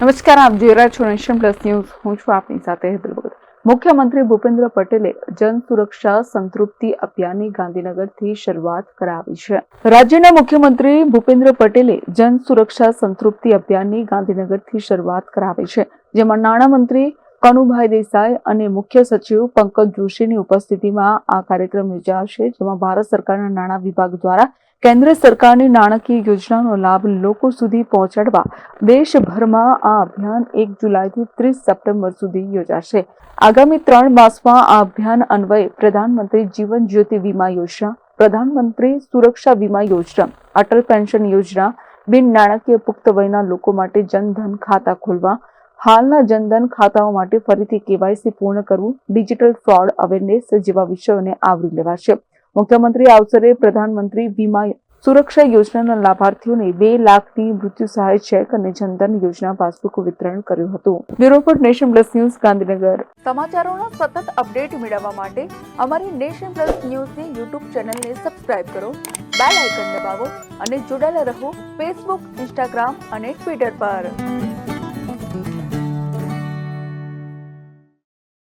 નમસ્કાર, આપ જોઈ રહ્યા છો નેશન પ્લસ ન્યૂઝ. હું છું આપની સાથે હેદલ ભગત મુખ્યમંત્રી ભૂપેન્દ્ર પટેલે જન સુરક્ષા સંતૃપ્તિ અભિયાનની ગાંધીનગરથી શરૂઆત કરાવી છે. રાજ્યના મુખ્યમંત્રી ભૂપેન્દ્ર પટેલે જન સુરક્ષા સંતૃપ્તિ અભિયાનની ગાંધીનગરથી શરૂઆત કરાવી છે. જેમાં નાણામંત્રી કનુભાઈ દેસાઈ અને મુખ્ય સચિવ પંકજ જોશીની ઉપસ્થિતિમાં આ કાર્યક્રમ યોજાશે. જેમાં ભારત સરકારના નાણાં વિભાગ દ્વારા કેન્દ્ર સરકારની નાણાકીય યોજનાનો લાભ લોકો સુધી પહોંચાડવા દેશભરમાં આ અભિયાન એક જુલાઈથી ત્રીસ સપ્ટેમ્બર સુધી યોજાશે. આગામી ત્રણ માસમાં આ અભિયાન અન્વયે પ્રધાનમંત્રી જીવન જ્યોતિ વીમા યોજના, પ્રધાનમંત્રી સુરક્ષા વીમા યોજના, અટલ પેન્શન યોજના, બિન નાણાકીય પુખ્ત વયના લોકો માટે જનધન ખાતા ખોલવા, હાલના જનધન ખાતાઓ માટે ફરીથી કેવાયસી પૂર્ણ કરવું, ડિજિટલ ફ્રોડ અવેરનેસ જેવા વિષયોને આવરી લેવાશે. મુખ્યમંત્રી આ અવસરે પ્રધાનમંત્રી વીમા સુરક્ષા યોજનાના લાભાર્થીઓને બે લાખની મૃત્યુ સહાય ચેક અને જનધન યોજના પાસબુક વિતરણ કર્યું હતું. Bureau for nation plus news, Gandhinagar. સમાચારોના સતત અપડેટ મેળવવા માટે અમારી નેશન પ્લસ ન્યૂઝની યુટ્યુબ ચેનલને સબસ્ક્રાઇબ કરો, બેલ આઇકન દબાવો અને જોડાયેલા રહો ફેસબુક, ઇન્સ્ટાગ્રામ અને ટ્વિટર પર.